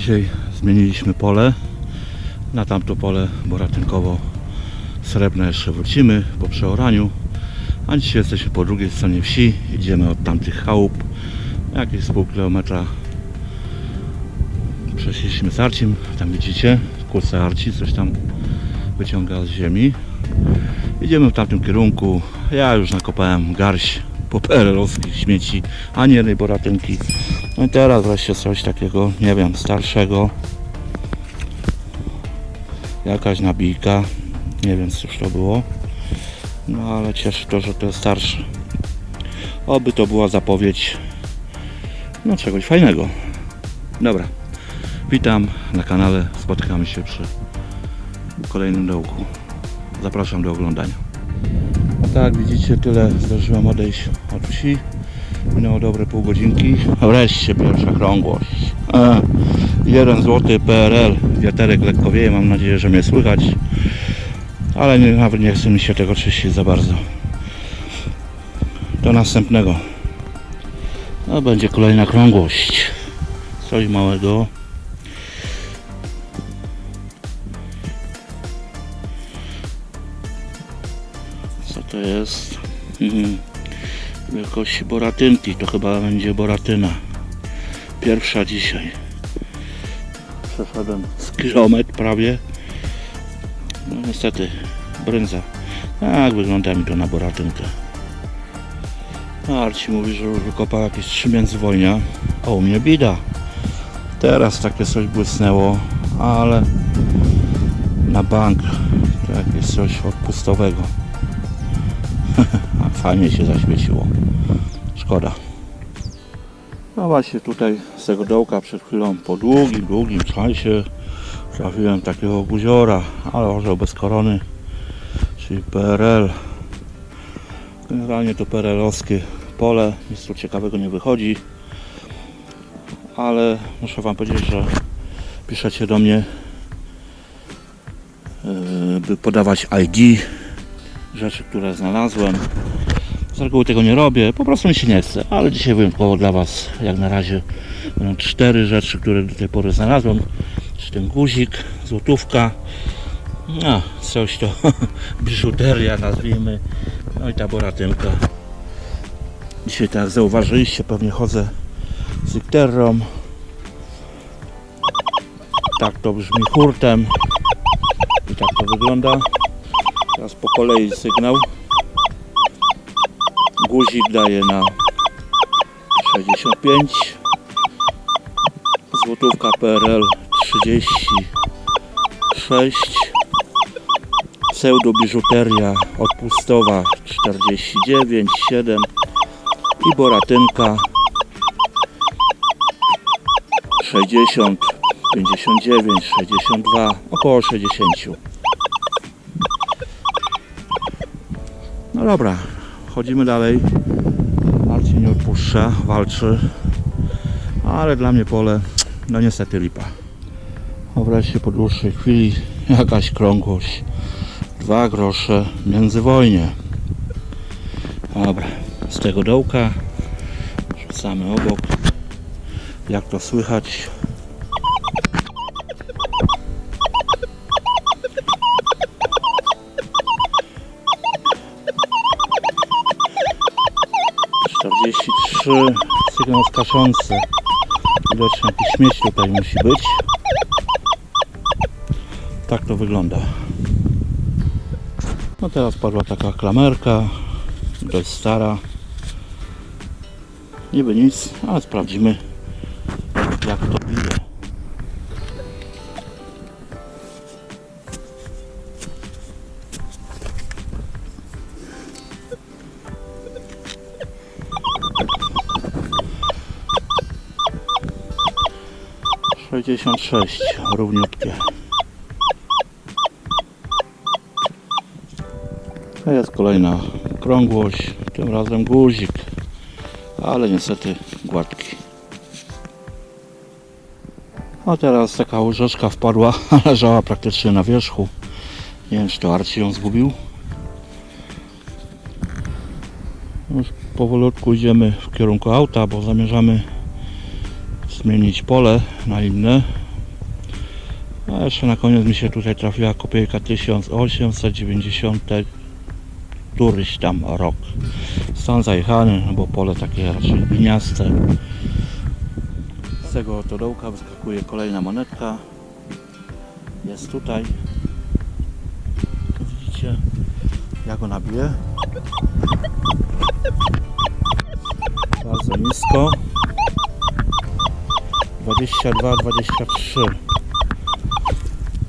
Dzisiaj zmieniliśmy pole na tamto pole boratynkowo srebrne jeszcze wrócimy po przeoraniu. A dzisiaj jesteśmy po drugiej stronie wsi. Idziemy od tamtych chałup. Jakieś pół kilometra przeszliśmy z Arcim. Tam widzicie, kurce Arci coś tam wyciąga z ziemi. Idziemy w tamtym kierunku. Ja już nakopałem garść po PRL-owskich śmieci, a nie jednej boratynki. No i teraz wreszcie coś takiego, nie wiem, starszego. Jakaś nabijka. Nie wiem cóż to było. No ale cieszy to, że to jest starsze. Oby to była zapowiedź no czegoś fajnego. Dobra. Witam na kanale. Spotykamy się przy kolejnym dołku. Zapraszam do oglądania. Tak, widzicie, tyle zdążyłem odejść od wsi. Minęło dobre pół godzinki. Wreszcie pierwsza krągłość. E, 1 zł PRL. Wiaterek lekko wieje, mam nadzieję, że mnie słychać. Ale nie, nawet nie chce mi się tego czyścić za bardzo. Do następnego. No będzie kolejna krągłość. Coś małego. Co to jest? Mhm. Wielkości boratynki. To chyba będzie boratyna. Pierwsza dzisiaj. Przeszedłem z kilometr prawie. No niestety, brędza. Tak, wygląda mi to na boratynkę. Arci mówi, że już wykopał jakieś trzy międzywojnia, a u mnie bida. Teraz takie coś błysnęło, ale na bank to jakieś coś odpustowego. fajnie się zaświeciło. Szkoda. No właśnie tutaj z tego dołka przed chwilą po długim, długim czasie trafiłem takiego guziora, ale orzeł bez korony, czyli PRL. Generalnie to PRL-owskie pole, nic tu ciekawego nie wychodzi, ale muszę Wam powiedzieć, że piszecie do mnie, yy, by podawać ID rzeczy, które znalazłem. Z reguły tego nie robię, po prostu mi się nie chce, ale dzisiaj wyjątkowo dla Was, jak na razie, będą cztery rzeczy, które do tej pory znalazłem. Czy ten guzik, złotówka, no, coś to biżuteria nazwijmy, no i ta boratynka. Dzisiaj tak zauważyliście, pewnie chodzę z Ikterrą. Tak to brzmi hurtem i tak to wygląda. Teraz po kolei sygnał. Guzik daje na 65. Złotówka PRL 36. Pseudo biżuteria odpustowa 49, 7 i boratynka 60, 59, 62, około 60. No dobra, chodzimy dalej. Marcin nie odpuszcza, walczy. Ale dla mnie pole, no niestety lipa. O wreszcie po dłuższej chwili jakaś krągłość. Dwa grosze międzywojnie. Dobra, z tego dołka rzucamy obok. Jak to słychać? Sygnał skaczący. Widocznie jakiś śmieć tutaj musi być. Tak to wygląda. No teraz padła taka klamerka, dość stara. Niby nic, ale sprawdzimy jak to idzie. Sześćdziesiąt sześć, równiutkie. A jest kolejna krągłość, tym razem guzik, ale niestety gładki. A teraz taka łyżeczka wpadła, leżała praktycznie na wierzchu. Nie wiem, czy to Arci ją zgubił. Już powolutku idziemy w kierunku auta, bo zamierzamy zmienić pole na inne. A jeszcze na koniec mi się tutaj trafiła kopiejka 1890 któryś tam rok. Stan zajechany, no bo pole takie raczej gliniaste. Z tego oto dołka wyskakuje kolejna monetka. Jest tutaj. Widzicie? Ja go nabiję. Bardzo nisko. 22, 23.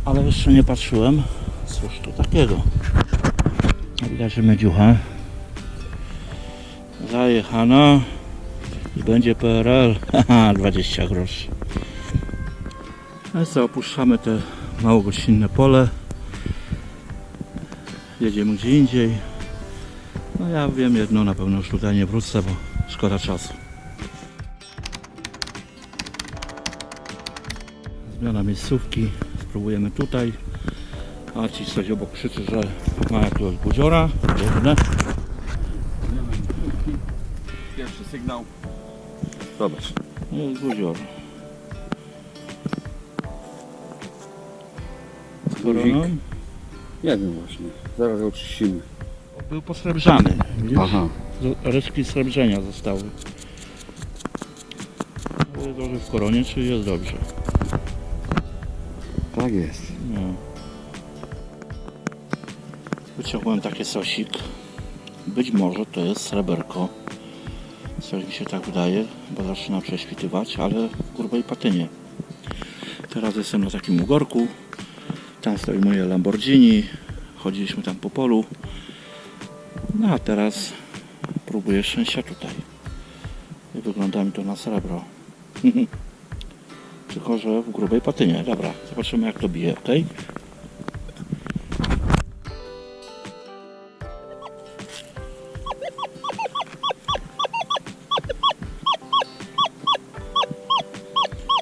Ale jeszcze nie patrzyłem. Cóż to takiego? Widać, że. Zajechana. I będzie PRL. Haha, 20 groszy. Co, opuszczamy te małogościnne pole. Jedziemy gdzie indziej. No ja wiem jedno, na pewno już tutaj nie wrócę, bo szkoda czasu. Zmiana miejscówki. Spróbujemy tutaj. A ci coś obok krzyczy, że ma jakiegoś budziora. Dziwne. Pierwszy sygnał. Zobacz. Jest buzior. Koroną. Nie wiem właśnie. Zaraz go oczyścimy. Był posrebrzany. Widzisz? Aha. Z- Resztki srebrzenia zostały. Jest dobrze w koronie, czy jest dobrze? Tak jest. No. Wyciągłem taki sosik. Być może to jest sreberko. Coś mi się tak wydaje, bo zaczyna prześwitywać, ale w grubej patynie. Teraz jestem na takim ugorku. Tam stoi moje Lamborghini. Chodziliśmy tam po polu. No a teraz próbuję szczęścia tutaj. I wygląda mi to na srebro. Tylko, że w grubej patynie. Dobra, zobaczymy jak to bije, ok?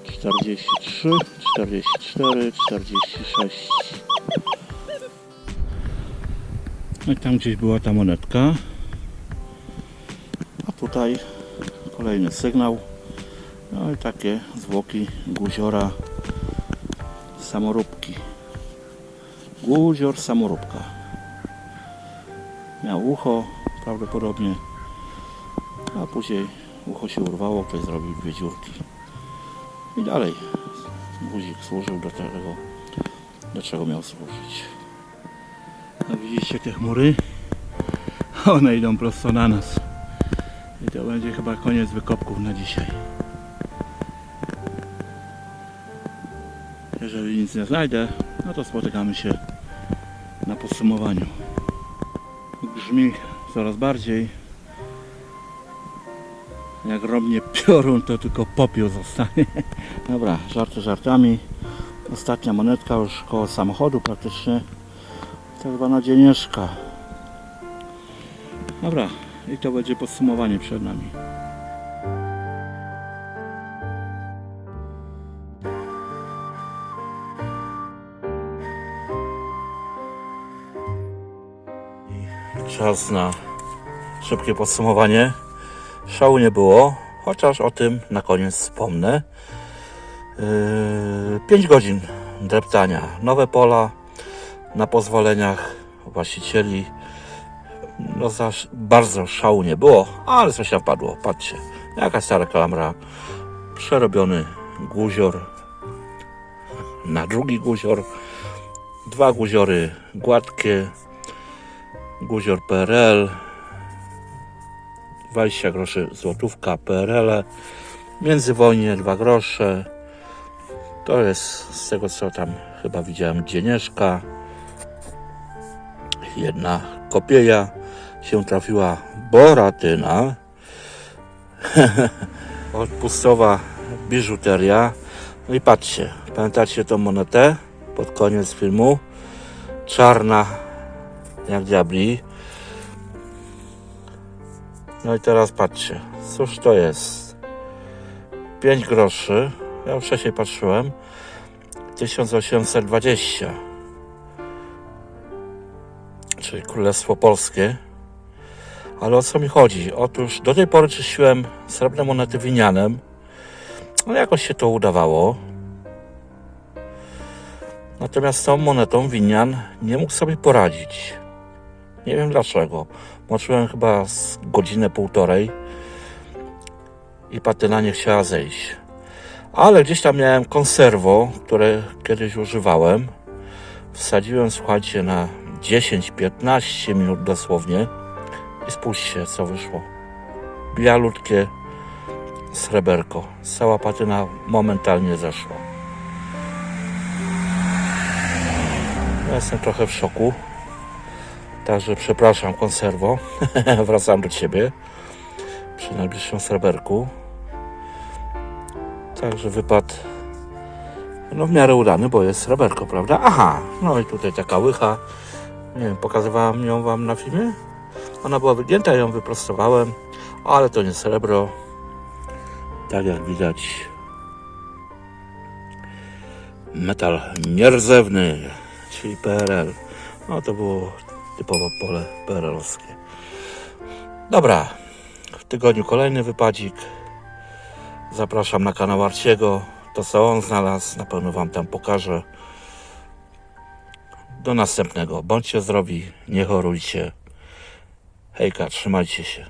Czterdzieści trzy, czterdzieści cztery, czterdzieści sześć. No i tam gdzieś była ta monetka. A tutaj kolejny sygnał. No i takie zwłoki guziora samoróbki. Guzior samoróbka. Miał ucho prawdopodobnie, a później ucho się urwało, ktoś zrobił dwie dziurki. I dalej guzik służył do tego, do czego miał służyć. No widzicie te chmury? One idą prosto na nas. I to będzie chyba koniec wykopków na dzisiaj. Jeżeli nic nie znajdę, no to spotykamy się na podsumowaniu. Brzmi coraz bardziej. Jak robnie piorun, to tylko popiół zostanie. Dobra, żarty żartami. Ostatnia monetka już koło samochodu praktycznie. Tak zwana dzienieszka. Dobra, i to będzie podsumowanie przed nami. Czas na szybkie podsumowanie. Szału nie było, chociaż o tym na koniec wspomnę. 5 godzin dreptania. Nowe pola na pozwoleniach właścicieli. No za, bardzo szału nie było, ale coś tam padło. Patrzcie, jaka stara klamra. Przerobiony guzior na drugi guzior. Dwa guziory gładkie. Guzior PRL 20 groszy złotówka PRL międzywojnie 2 grosze. To jest z tego co tam chyba widziałem dzienieszka. Jedna kopieja się trafiła boratyna. Odpustowa biżuteria. No i patrzcie pamiętacie tą monetę pod koniec filmu? Czarna jak diabli. No i teraz patrzcie, cóż to jest? 5 groszy, ja wcześniej patrzyłem, 1820, czyli Królestwo Polskie. Ale o co mi chodzi? Otóż do tej pory czyściłem srebrne monety winianem, ale jakoś się to udawało. Natomiast z tą monetą winian nie mógł sobie poradzić. Nie wiem dlaczego. Moczyłem chyba z godzinę, półtorej i patyna nie chciała zejść. Ale gdzieś tam miałem konserwo, które kiedyś używałem. Wsadziłem, słuchajcie, na 10-15 minut dosłownie i spójrzcie, co wyszło. Bialutkie sreberko. Cała patyna momentalnie zeszła. Ja jestem trochę w szoku. Także przepraszam, konserwo. Wracam do ciebie przy najbliższym sreberku. Także wypad no w miarę udany, bo jest sreberko, prawda? Aha, no i tutaj taka łycha. Nie wiem, pokazywałem ją wam na filmie? Ona była wygięta, ją wyprostowałem, ale to nie srebro. Tak jak widać. Metal nierdzewny, czyli PRL. No to było typowo pole perelowskie. Dobra, w tygodniu kolejny wypadzik. Zapraszam na kanał Arciego. To co on znalazł, na pewno Wam tam pokażę. Do następnego. Bądźcie zdrowi, nie chorujcie. Hejka, trzymajcie się.